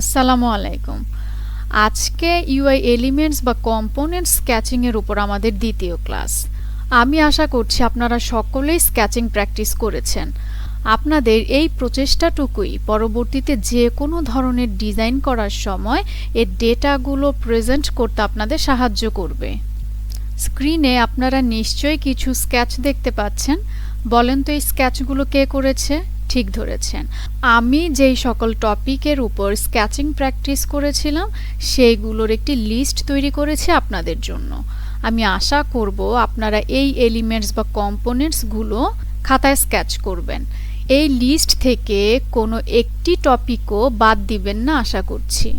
আসসালামু আলাইকুম। আজকে ইউআই এলিমেন্টস বা কম্পোনেন্ট স্কেচিংয়ের উপর আমাদের দ্বিতীয় ক্লাস। আমি আশা করছি আপনারা সকলেই স্কেচিং প্র্যাকটিস করেছেন। আপনাদের এই প্রচেষ্টাটুকুই পরবর্তীতে যে কোনো ধরনের ডিজাইন করার সময় এর ডেটাগুলো প্রেজেন্ট করতে আপনাদের সাহায্য করবে। স্ক্রিনে আপনারা নিশ্চয়ই কিছু স্কেচ দেখতে পাচ্ছেন। বলেন তো এই স্কেচগুলো কে করেছে? ঠিক ধরেছেন। আমি যেই সকল টপিকের উপর স্কেচিং প্র্যাকটিস করেছিলাম, সেইগুলোর একটি লিস্ট তৈরি করেছি আপনাদের জন্য। আমি আশা করব আপনারা এই এলিমেন্টস বা কম্পোনেন্টসগুলো খাতায় স্কেচ করবেন। এই লিস্ট থেকে কোনো একটি টপিকও বাদ দিবেন না আশা করছি।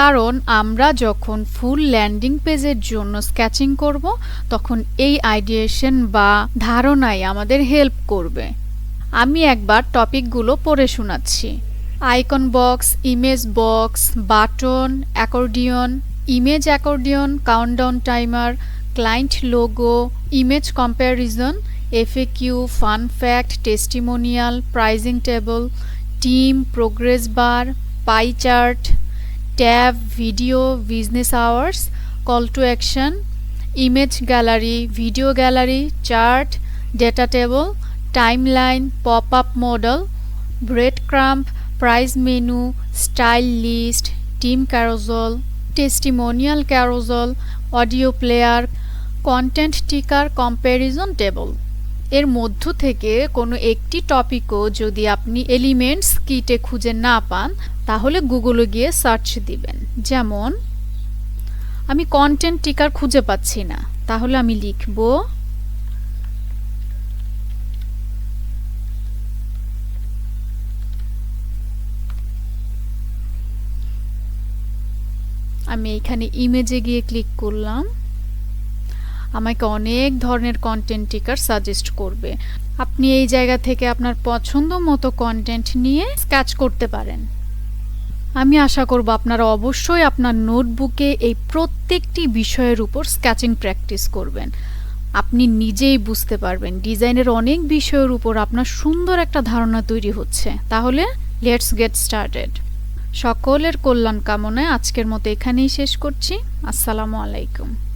কারণ আমরা যখন ফুল ল্যান্ডিং পেজের জন্য স্কেচিং করব, তখন এই আইডিয়েশন বা ধারণাই আমাদের হেল্প করবে। আমি একবার টপিকগুলো পড়ে শোনাচ্ছি। Icon box, image box, button, accordion, image accordion, countdown timer, client logo, image comparison, FAQ, fun fact, testimonial, pricing table, team, progress bar, pie chart, tab, video, business hours, call to action, image gallery, video gallery, chart, data table timeline pop up modal breadcrumb price menu style list team carousel testimonial carousel audio player content ticker comparison table এর মধ্য থেকে কোনো একটি টপিকও যদি আপনি elements কিটে খুঁজে না পান, তাহলে গুগলে গিয়ে সার্চ দিবেন। যেমন, আমি কন্টেন্ট টিকার খুঁজে পাচ্ছি না, তাহলে আমি লিখব আমি এখানে ইমেজে গিয়ে ক্লিক করলাম। আমাকে অনেক ধরনের কন্টেন্ট টিকার সাজেস্ট করবে। আপনি এই জায়গা থেকে আপনার পছন্দ মতো কন্টেন্ট নিয়ে স্ক্যাচ করতে পারেন। আমি আশা করব আপনারা অবশ্যই আপনার নোটবুকে এই প্রত্যেকটি বিষয়ের উপর স্কেচিং প্র্যাকটিস করবেন। আপনি নিজেই বুঝতে পারবেন ডিজাইনের অনেক বিষয়ের উপর আপনার সুন্দর একটা ধারণা তৈরি হচ্ছে। তাহলে লেটস গেট স্টার্টেড সকলের কল্যাণ কামনায় আজকের মতো এখানেই শেষ করছি। আসসালামু আলাইকুম।